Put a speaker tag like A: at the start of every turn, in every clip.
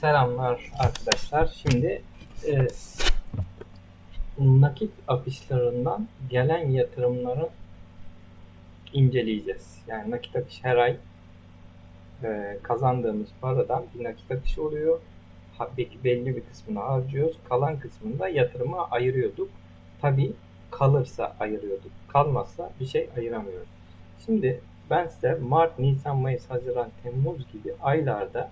A: Selamlar arkadaşlar. Şimdi e, nakit akışlarından gelen yatırımları inceleyeceğiz. Yani nakit akış her ay e, kazandığımız paradan bir nakit akışı oluyor. Belki belli bir kısmını harcıyoruz. Kalan kısmını da yatırıma ayırıyorduk. Tabii kalırsa ayırıyorduk. Kalmazsa bir şey ayıramıyoruz. Şimdi ben size Mart, Nisan, Mayıs, Haziran, Temmuz gibi aylarda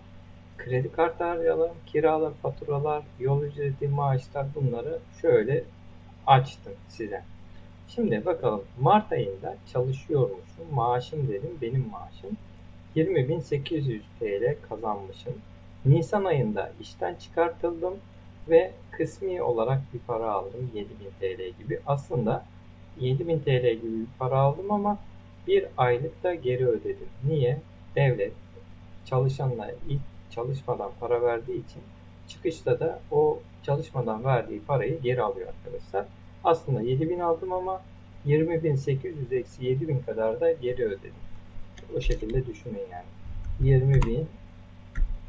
A: kredi kartı harcayalar, kiralar, faturalar, yol ücreti, maaşlar bunları şöyle açtım size. Şimdi bakalım Mart ayında çalışıyormuşum. Maaşım dedim benim maaşım. 20.800 TL kazanmışım. Nisan ayında işten çıkartıldım ve kısmi olarak bir para aldım 7000 TL gibi. Aslında 7000 TL gibi bir para aldım ama bir aylık da geri ödedim. Niye? Devlet çalışanla ilk çalışmadan para verdiği için çıkışta da o çalışmadan verdiği parayı geri alıyor arkadaşlar. Aslında 7000 aldım ama 20.800 eksi 7000 kadar da geri ödedim. O şekilde düşünün yani. 20.000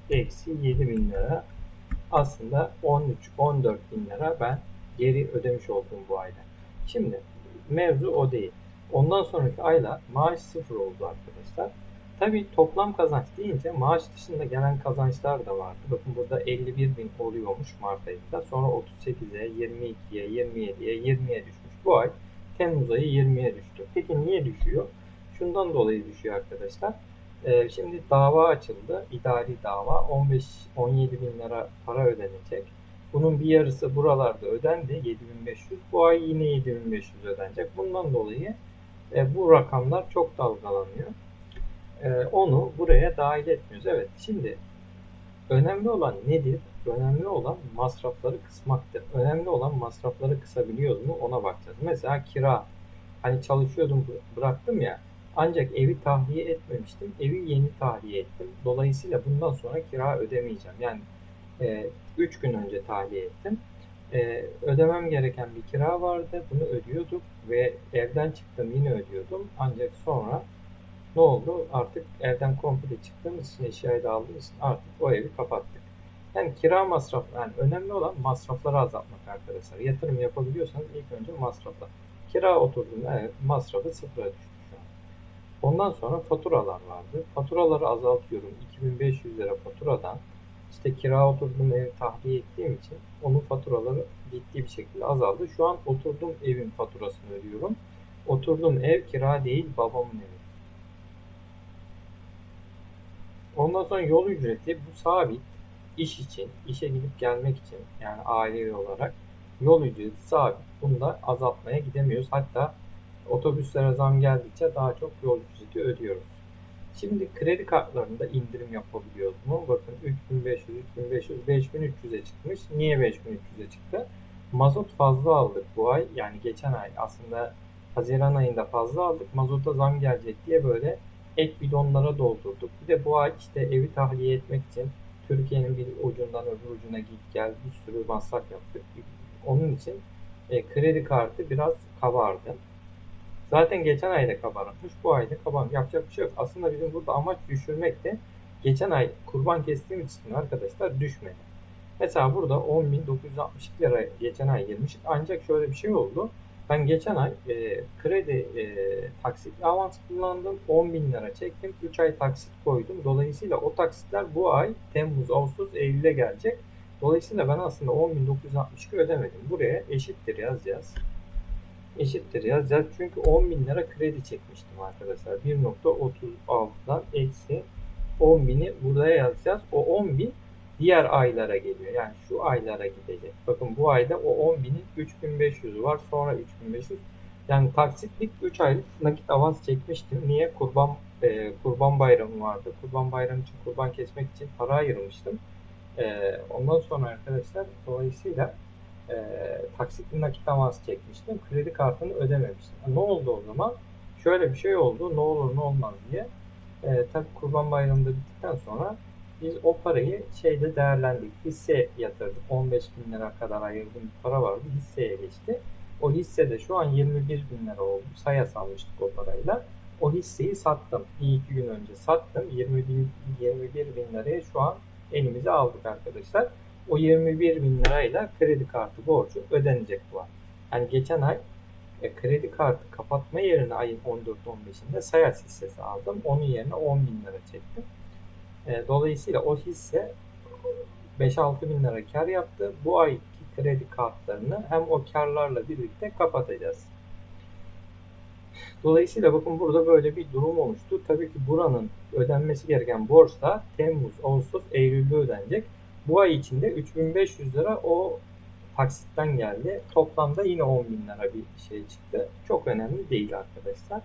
A: eksi 7000 lira aslında 13-14 bin lira ben geri ödemiş oldum bu ayda. Şimdi mevzu o değil. Ondan sonraki aylar maaş sıfır oldu arkadaşlar. Tabii toplam kazanç deyince maaş dışında gelen kazançlar da vardı. Bakın burada 51 bin oluyormuş Mart ayında. Sonra 38'e, 22'ye, 27'ye, 20'ye düşmüş. Bu ay Temmuz ayı 20'ye düştü. Peki niye düşüyor? Şundan dolayı düşüyor arkadaşlar. Ee, şimdi dava açıldı. İdari dava. 15-17 bin lira para ödenecek. Bunun bir yarısı buralarda ödendi. 7500. Bu ay yine 7500 ödenecek. Bundan dolayı e, bu rakamlar çok dalgalanıyor. E, onu buraya dahil etmiyoruz. Evet şimdi önemli olan nedir? Önemli olan masrafları kısmaktır. Önemli olan masrafları kısabiliyoruz mu ona bakacağız. Mesela kira. Hani çalışıyordum bıraktım ya. Ancak evi tahliye etmemiştim. Evi yeni tahliye ettim. Dolayısıyla bundan sonra kira ödemeyeceğim. Yani 3 gün önce tahliye ettim. E, ödemem gereken bir kira vardı. Bunu ödüyorduk ve evden çıktım yine ödüyordum. Ancak sonra ne oldu? Artık evden komple çıktığımız için eşyayı da aldığımız için artık o evi kapattık. Yani kira masraf, yani önemli olan masrafları azaltmak arkadaşlar. Yatırım yapabiliyorsanız ilk önce masraflar. Kira oturduğunda evet, masrafı sıfıra düştü şu an. Ondan sonra faturalar vardı. Faturaları azaltıyorum. 2500 lira faturadan işte kira oturduğum evi tahliye ettiğim için onun faturaları ciddi bir şekilde azaldı. Şu an oturduğum evin faturasını ödüyorum. Oturduğum ev kira değil babamın evi. Ondan sonra yol ücreti bu sabit. İş için, işe gidip gelmek için yani ailevi olarak yol ücreti sabit. Bunu da azaltmaya gidemiyoruz. Hatta otobüslere zam geldikçe daha çok yol ücreti ödüyoruz. Şimdi kredi kartlarında indirim yapabiliyoruz mu? Bakın 3500, 3500, 5300'e çıkmış. Niye 5300'e çıktı? Mazot fazla aldık bu ay. Yani geçen ay aslında Haziran ayında fazla aldık. Mazota zam gelecek diye böyle ek bidonlara doldurduk. Bir de bu ay işte evi tahliye etmek için Türkiye'nin bir ucundan öbür ucuna git gel bir sürü masraf yaptık. Onun için e, kredi kartı biraz kabardı. Zaten geçen ayda kabarmış, bu ayda kabarmış. Yapacak bir şey yok. Aslında bizim burada amaç düşürmek de geçen ay kurban kestiğimiz için arkadaşlar düşmedi. Mesela burada 10.962 lira geçen ay girmiş. Ancak şöyle bir şey oldu. Ben geçen ay e, kredi e, taksit avans kullandım. 10.000 lira çektim. 3 ay taksit koydum. Dolayısıyla o taksitler bu ay Temmuz, Ağustos, Eylül'e gelecek. Dolayısıyla ben aslında 10.962 ödemedim. Buraya eşittir yazacağız eşittir yazacağız. Çünkü 10 bin lira kredi çekmiştim arkadaşlar. 1.36'dan eksi 10 bini buraya yazacağız. O 10 bin diğer aylara geliyor. Yani şu aylara gidecek. Bakın bu ayda o 10 binin 3500 var. Sonra 3500. Yani taksitlik 3 aylık nakit avans çekmiştim. Niye? Kurban e, kurban bayramı vardı. Kurban bayramı için kurban kesmek için para ayırmıştım. E, ondan sonra arkadaşlar dolayısıyla e, taksitli nakit avans çekmiştim. Kredi kartını ödememiştim. Ne oldu o zaman? Şöyle bir şey oldu. Ne olur ne olmaz diye. E, tabii Kurban Bayramı'nda bittikten sonra biz o parayı şeyde değerlendik. Hisse yatırdık. 15 bin lira kadar ayırdığım bir para vardı. Hisseye geçti. O hisse de şu an 21 bin lira oldu. Saya salmıştık o parayla. O hisseyi sattım. İyi iki gün önce sattım. 20 bin, 21 bin liraya şu an elimize aldık arkadaşlar. O 21 bin lirayla kredi kartı borcu ödenecek bu ay. Yani geçen ay e, kredi kartı kapatma yerine ayın 14-15'inde Sayas hissesi aldım. Onun yerine 10 bin lira çektim. E, dolayısıyla o hisse 5-6 bin lira kar yaptı. Bu ayki kredi kartlarını hem o karlarla birlikte kapatacağız. Dolayısıyla bakın burada böyle bir durum oluştu. Tabii ki buranın ödenmesi gereken borç da Temmuz, Ağustos, Eylül'de ödenecek. Bu ay içinde 3500 lira o taksitten geldi. Toplamda yine 10 bin lira bir şey çıktı. Çok önemli değil arkadaşlar.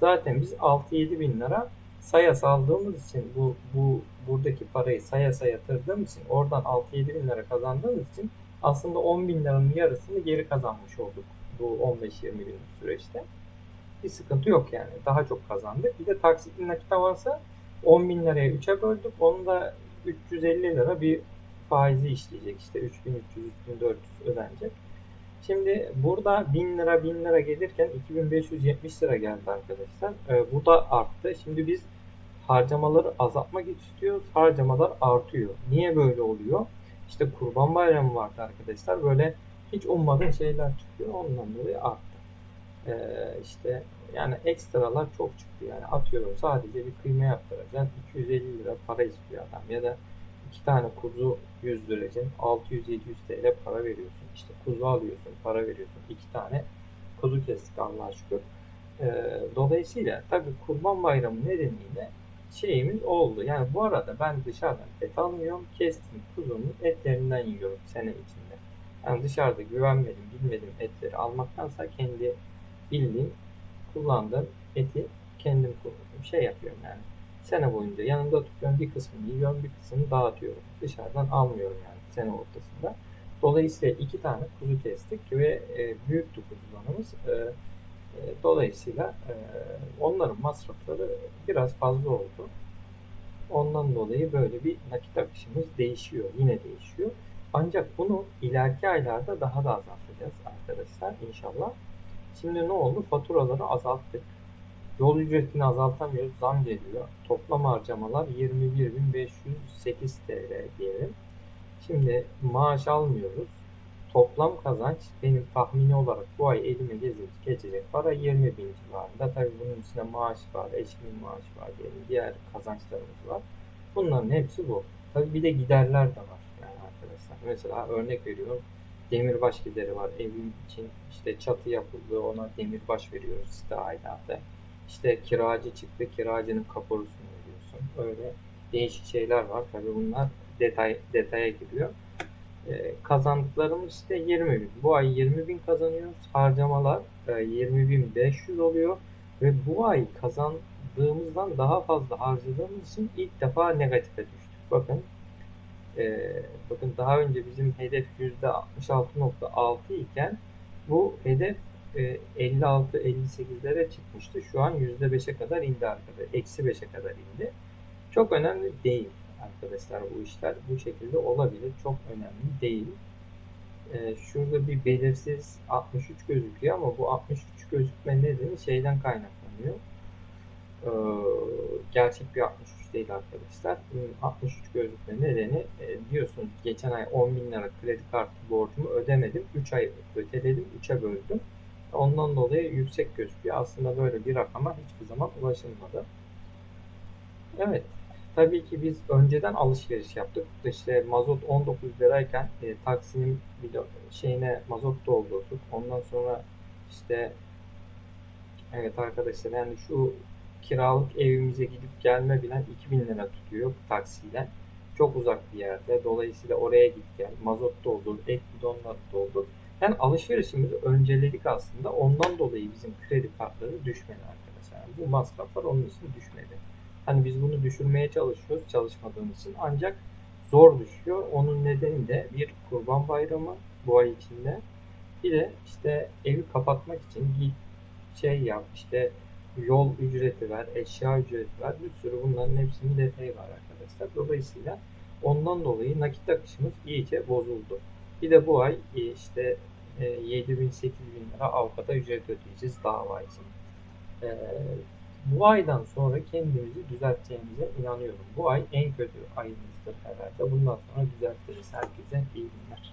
A: Zaten biz 6-7 bin lira Sayas aldığımız için bu, bu buradaki parayı Sayas'a yatırdığımız için oradan 6-7 bin lira kazandığımız için aslında 10 bin liranın yarısını geri kazanmış olduk bu 15-20 günlük süreçte. Bir sıkıntı yok yani. Daha çok kazandık. Bir de taksitli nakit avansı 10 bin liraya 3'e böldük. Onun da 350 lira bir faizi işleyecek. İşte 3300-3400 ödenecek. Şimdi burada 1000 lira 1000 lira gelirken 2570 lira geldi arkadaşlar. Ee, bu da arttı. Şimdi biz harcamaları azaltmak istiyoruz. Harcamalar artıyor. Niye böyle oluyor? İşte kurban bayramı vardı arkadaşlar. Böyle hiç ummadığın şeyler çıkıyor. Ondan dolayı arttı. Ee, işte yani ekstralar çok çıktı. Yani atıyorum sadece bir kıyma yaptıracaksın. 250 lira para istiyor adam. Ya da iki tane kuzu yüzdüreceksin. 600-700 TL para veriyorsun. İşte kuzu alıyorsun, para veriyorsun. iki tane kuzu kestik Allah'a şükür. Ee, dolayısıyla tabii kurban bayramı nedeniyle şeyimiz oldu. Yani bu arada ben dışarıdan et almıyorum. Kestiğim kuzunun etlerinden yiyorum sene içinde. Yani dışarıda güvenmedim, bilmedim etleri almaktansa kendi bildiğim, kullandığım eti kendim kullanıyorum. Şey yapıyorum yani. Sene boyunca yanımda tutuyorum bir kısmını yiyorum, bir kısmını dağıtıyorum. Dışarıdan almıyorum yani sene ortasında. Dolayısıyla iki tane kuzu kestik ve e, büyüktü kuzularımız. E, e, dolayısıyla e, onların masrafları biraz fazla oldu. Ondan dolayı böyle bir nakit akışımız değişiyor. Yine değişiyor. Ancak bunu ileriki aylarda daha da azaltacağız arkadaşlar inşallah. Şimdi ne oldu? Faturaları azalttık. Yol ücretini azaltamıyoruz. Zam geliyor. Toplam harcamalar 21.508 TL diyelim. Şimdi maaş almıyoruz. Toplam kazanç benim tahmini olarak bu ay elime gezecek, geçecek para 20 bin civarında. Tabii bunun içinde maaş var, eşimin maaşı var diyelim. Diğer kazançlarımız var. Bunların hepsi bu. Tabii bir de giderler de var yani arkadaşlar. Mesela örnek veriyorum. Demirbaş gideri var. Evim için işte çatı yapıldı ona demirbaş veriyoruz site aidatı. İşte kiracı çıktı kiracının kaporusunu veriyorsun. Öyle değişik şeyler var. Tabii bunlar detay detaya giriyor. Ee, kazandıklarımız işte 20 bin. Bu ay 20 bin kazanıyoruz. Harcamalar e, 20 bin 500 oluyor. Ve bu ay kazandığımızdan daha fazla harcadığımız için ilk defa negatife düştük. Bakın e, bakın daha önce bizim hedef %66.6 iken bu hedef 56-58'lere çıkmıştı. Şu an %5'e kadar indi arkadaşlar. Eksi 5'e kadar indi. Çok önemli değil arkadaşlar bu işler. Bu şekilde olabilir. Çok önemli değil. Ee, şurada bir belirsiz 63 gözüküyor ama bu 63 gözükme nedeni şeyden kaynaklanıyor. Ee, gerçek bir 63 değil arkadaşlar. 63 gözükme nedeni e, diyorsunuz geçen ay 10 bin lira kredi kartı borcumu ödemedim. 3 ay öteledim. 3'e böldüm. Ondan dolayı yüksek gözüküyor. Aslında böyle bir rakama hiçbir zaman ulaşılmadı. Evet. Tabii ki biz önceden alışveriş yaptık. İşte mazot 19 lirayken e, taksinin şeyine mazot doldurduk. Ondan sonra işte evet arkadaşlar yani şu kiralık evimize gidip gelme bilen 2000 lira tutuyor taksiyle. Çok uzak bir yerde. Dolayısıyla oraya git gel. Mazot doldur, ek bidonları doldur. Yani alışverişimizi önceledik aslında. Ondan dolayı bizim kredi kartları düşmedi arkadaşlar. Yani bu masraflar onun için düşmedi. Hani biz bunu düşürmeye çalışıyoruz çalışmadığımız için. Ancak zor düşüyor. Onun nedeni de bir kurban bayramı bu ay içinde. Bir de işte evi kapatmak için git şey yap işte yol ücreti ver, eşya ücreti ver. Bir sürü bunların hepsinin detayı var arkadaşlar. Dolayısıyla ondan dolayı nakit akışımız iyice bozuldu. Bir de bu ay işte 7 bin 8 bin lira avukata ücret ödeyeceğiz dava için. bu aydan sonra kendimizi düzelteceğimize inanıyorum. Bu ay en kötü ayımızdır herhalde. Bundan sonra düzeltiriz. Herkese iyi günler.